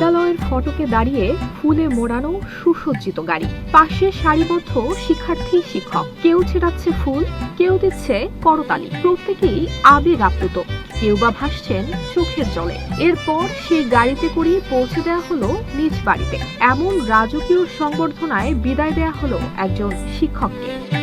বিদ্যালয়ের ফটকে দাঁড়িয়ে ফুলে মোড়ানো সুসজ্জিত গাড়ি। পাশে সারিবদ্ধ শিক্ষার্থী শিক্ষক। কেউ ছেড়াচ্ছে ফুল, কেউ দিচ্ছে করতালি। প্রত্যেকেই আবেগ আপ্লুত। কেউ বা ভাসছেন চোখের জলে। এরপর সেই গাড়িতে করে পৌঁছে দেওয়া হলো নিজ বাড়িতে। এমন রাজকীয় সংবর্ধনায় বিদায় দেয়া হলো একজন শিক্ষককে।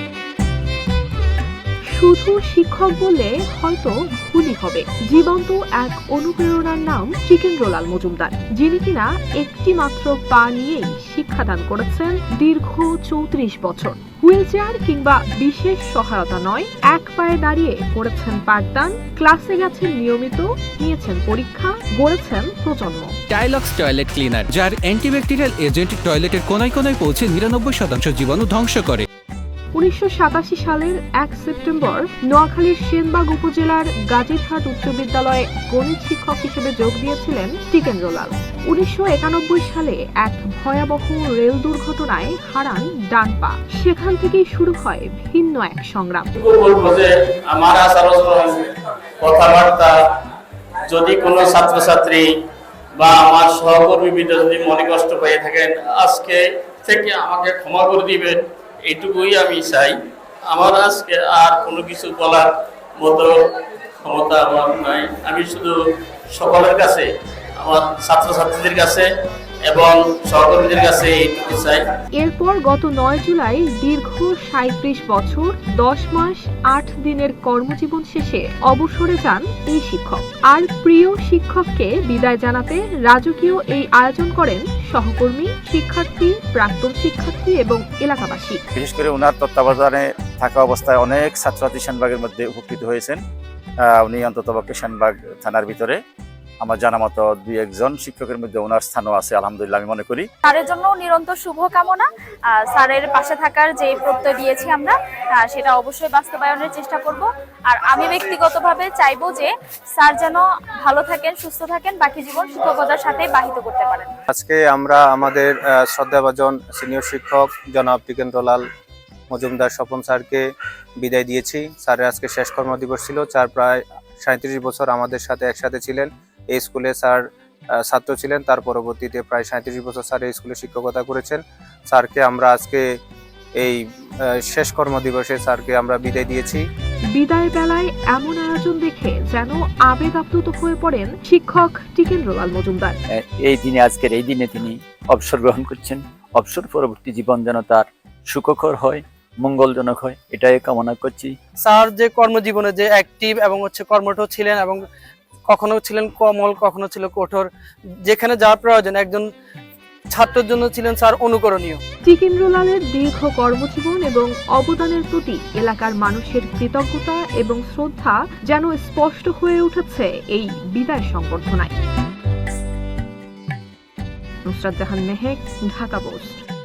শুধু শিক্ষক বললে হয়তো ভুলই হবে। জীবন্ত এক অনুপ্রেরণার নাম চিকেন্দ্রলাল মজুমদার, যিনি কিনা একটি মাত্র পা নিয়েই শিক্ষাদান করেছেন দীর্ঘ চৌত্রিশ বছর। হুইলচেয়ার কিংবা বিশেষ সহায়তা নয়, এক পায়ে দাঁড়িয়ে করেছেন পাঠদান, ক্লাসে গেছেন নিয়মিত, নিয়েছেন পরীক্ষা, গড়েছেন প্রজন্ম। টাইলক্স টয়লেট ক্লিনার যার অ্যান্টিব্যাকটেরিয়াল এজেন্ট টয়লেটের কোনায় কোনায় পৌঁছে নিরানব্বই শতাংশ জীবাণু ধ্বংস করে। উনিশশো সাতাশি সালের এক সেপ্টেম্বর নোয়াখালীর সেনবাগ উপজেলার গাজীরহাট উচ্চ বিদ্যালয়ে গণিত শিক্ষক হিসেবে যোগ দিয়েছিলেন টিকেন্দ্রলাল। উনিশশো সালে এক ভয়াবহ রেল দুর্ঘটনায় হারান ডান পা। সেখান থেকেই শুরু হয় ভিন্ন এক সংগ্রাম। কথাবার্তা, যদি কোনো ছাত্রছাত্রী বা আমার সহকর্মী বিদ্যা যদি মনে কষ্ট পেয়ে থাকেন, আজকে থেকে আমাকে ক্ষমা করে দিবেন। এইটুকুই আমি চাই। আমার আজকে আর কোনো কিছু বলার মতো ক্ষমতা আমার নাই। আমি শুধু সকলের কাছে, আমার ছাত্রছাত্রীদের কাছে এবং সহকর্মীদের কাছে এইটুকু চাই। এরপর গত নয় জুলাই দীর্ঘ সাঁত্রিশ বছর দশ মাস আট দিনের কর্মজীবন শেষে অবসরে যান এই শিক্ষক। আর প্রিয় শিক্ষককে বিদায় জানাতে রাজকীয় এই আয়োজন করেন সহকর্মী শিক্ষার্থী প্রাক্তন শিক্ষার্থী এবং এলাকাবাসী। বিশেষ করে ওনার তত্ত্বাবধানে থাকা অবস্থায় অনেক ছাত্রছাত্রী সেনবাগের মধ্যে উপকৃত হয়েছেন। আহ, উনি অন্তত পক্ষে সেনবাগ থানার ভিতরে। আমার জানা মতো দুই একজন শিক্ষকের মধ্যে ওনার স্থানও আছে আলহামদুলিল্লাহ আমি মনে করি। স্যারের জন্য নিরন্তর শুভকামনা। স্যারের পাশে থাকার যে প্রত্যয় দিয়েছি আমরা সেটা অবশ্যই বাস্তবায়নের চেষ্টা করব। আর আমি ব্যক্তিগতভাবে চাইব যে স্যার যেন ভালো থাকেন সুস্থ থাকেন বাকি জীবন শিক্ষকতার সাথে বাহিত করতে পারেন। আজকে আমরা আমাদের শ্রদ্ধাভাজন সিনিয়র শিক্ষক জনাব টিকেন্দ্রলাল মজুমদার স্বপন স্যারকে বিদায় দিয়েছি। স্যারের আজকে শেষ কর্মদিবস ছিল স্যার প্রায় সাঁত্রিশ বছর আমাদের সাথে একসাথে ছিলেন। এই স্কুলে স্যার ছাত্র ছিলেন। তার পরবর্তীতে প্রায় সাঁত্রিশ বছর স্যার এই স্কুলে শিক্ষকতা করেছেন। স্যারকে আমরা আজকে এই শেষ কর্মদিবসে স্যারকে আমরা বিদায় দিয়েছি। বিদায় বেলায় এমন আয়োজন দেখে যেন আবেগ আপ্লুত হয়ে পড়েন শিক্ষক টিকেন্দ্রলাল মজুমদার। এই দিনে আজকের এই দিনে তিনি অবসর গ্রহণ করছেন। অবসর পরবর্তী জীবন যেন তার সুখকর হয় মঙ্গলজনক হয় এটাই কামনা করছি। স্যার যে কর্মজীবনে যে অ্যাক্টিভ এবং হচ্ছে কর্মঠ ছিলেন এবং কখনো ছিলেন কমল, কখনো ছিল কঠোর। যেখানে যাওয়ার প্রয়োজন, একজন ছাত্রের জন্য ছিলেন স্যার অনুকরণীয়। টিকেন্দ্রলালের দীর্ঘ কর্মজীবন এবং অবদানের প্রতি এলাকার মানুষের কৃতজ্ঞতা এবং শ্রদ্ধা যেন স্পষ্ট হয়ে উঠেছে এই বিদায় সংবর্ধনায়। নুসরাত জাহান মেহেক, ঢাকা পোস্ট।